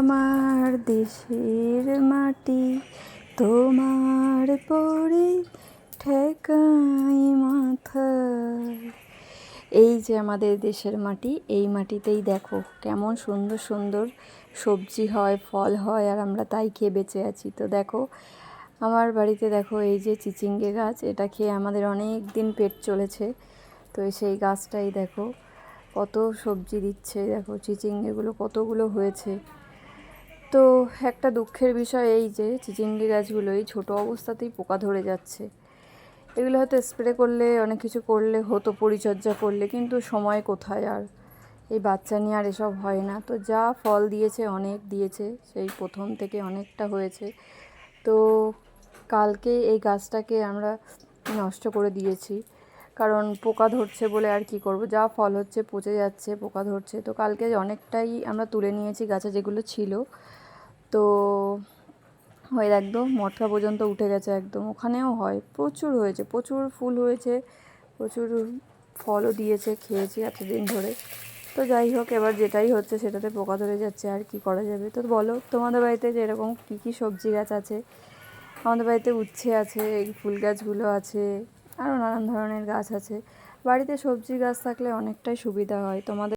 আমার দেশের মাটি, তোমার পরে ঠেকাই মাথা। এই যে আমাদের দেশের মাটি, এই মাটিতেই দেখো কেমন সুন্দর সুন্দর সবজি হয়, ফল হয়, আর আমরা তাই খেয়ে বেঁচে আছি। তো দেখো, আমার বাড়িতে দেখো এই যে চিচিঙ্গে গাছ, এটা খেয়ে আমাদের অনেক দিন পেট চলেছে। তো সেই গাছটাই দেখো, কত সবজি দিচ্ছে, দেখো চিচিঙ্গেগুলো কতগুলো হয়েছে। তো একটা দুঃখের বিষয় এই যে চিচিঙ্গি গাছগুলো এই ছোটো অবস্থাতেই পোকা ধরে যাচ্ছে। এগুলো হয়তো স্প্রে করলে, অনেক কিছু করলে, হতো পরিচর্যা করলে, কিন্তু সময় কোথায় আর? এই বাচ্চা নিয়ে আর এসব হয় না। তো যা ফল দিয়েছে, অনেক দিয়েছে, সেই প্রথম থেকে অনেকটা হয়েছে। তো কালকে এই গাছটাকে আমরা নষ্ট করে দিয়েছি। কারণ পোকা ধরছে বলে আর কি করব? যা ফল হচ্ছে, পচে যাচ্ছে, পোকা ধরছে। তো কালকে অনেকটাই আমরা তুলে নিয়েছি গাছে যেগুলো ছিল। তো হয়ে একদম মটকা পর্যন্ত উঠে গেছে একদম। ওখানেও হয়, প্রচুর হয়েছে, প্রচুর ফুল হয়েছে, প্রচুর ফলও দিয়েছে, খেয়েছি এতদিন ধরে। তো যাই হোক, এবার যেটাই হচ্ছে সেটাতে পোকা ধরে যাচ্ছে, আর কি করা যাবে? তো বলো, তোমাদের বাড়িতে যে এরকম কী কী সবজি গাছ আছে? আমাদের বাড়িতে উচ্ছে আছে ফুল গাছগুলো আছে আরও নানান ধরনের গাছ আছে। বাড়িতে সবজি গাছ থাকলে অনেকটাই সুবিধা হয়। তোমাদের